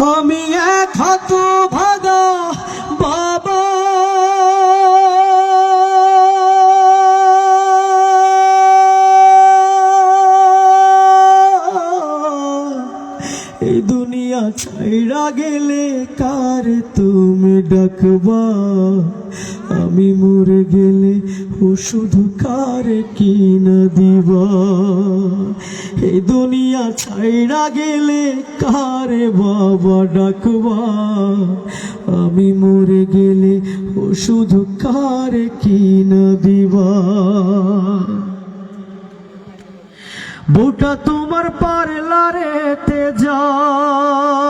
আমি এক হাত ভাগা এই দুনিয়া ছাইরা গেলে কার তুমি ডাকবা? আমি মরে গেলে ও শুধু কার কিনা দিবা? এই দুনিয়া ছাইরা গেলে কারে বাবা ডাকবা? আমি মরে গেলে ও শুধু কারে কিনা দিবা? বুটা তোমার পারলারেতে যায়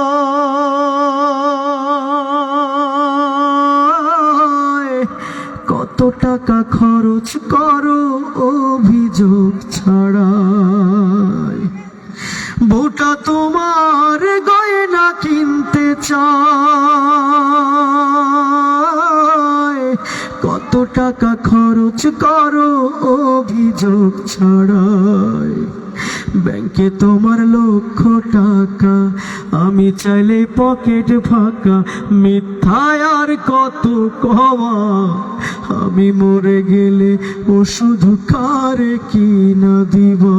কত টাকা খরচ করো অভিযোগ ছাড়াই। বুটা তোমার গয়না কিনতে চায় খরচ করো অভিযোগ ছড়ায় ব্যাংকে তোমার লক্ষ টাকা, আমি চাইলে পকেট ফাঁকা, মিথ্যায় আর কত কমা আমি মরে গেলে ও শুধু কারে কিনা দিবা?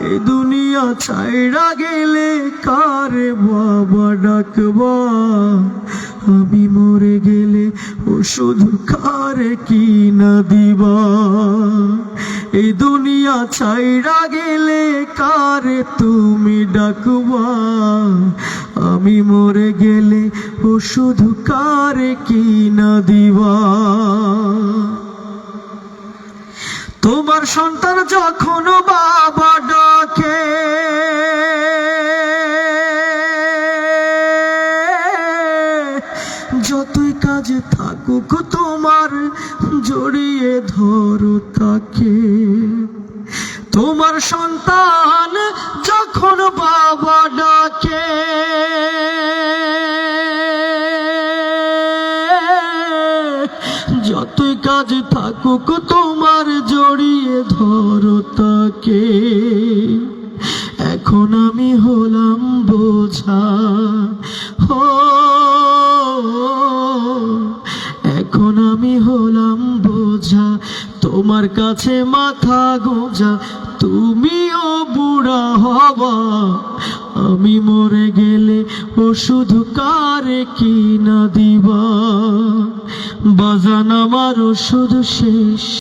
এই দুনিয়া ছাইরা গেলে কারে বাবা ডাকবা? আমি মরে গেলে ও শুধু কারে কি না দিবা? এই দুনিয়া ছাইরা গেলে কারে তুমি ডাকবা? আমি মরে গেলে ও শুধু কারে কি না দিবা? তোমার সন্তান যখন বাবা ডাকে যতই কাজে থাকুক তোমার জড়িয়ে ধরো তাকে। তোমার সন্তান যতই কাজ থাকুক, তোমার জড়িয়ে ধরো তাকে। এখন আমি হলাম বোঝা। ও এখন আমি হলাম বোঝা। তোমার কাছে মাথা গোজা, তুমিও বুড়া হবা। আমি মরে গেলে ও শুধু কারে কি না দিবা? বাজান আমার শুধু শেষ।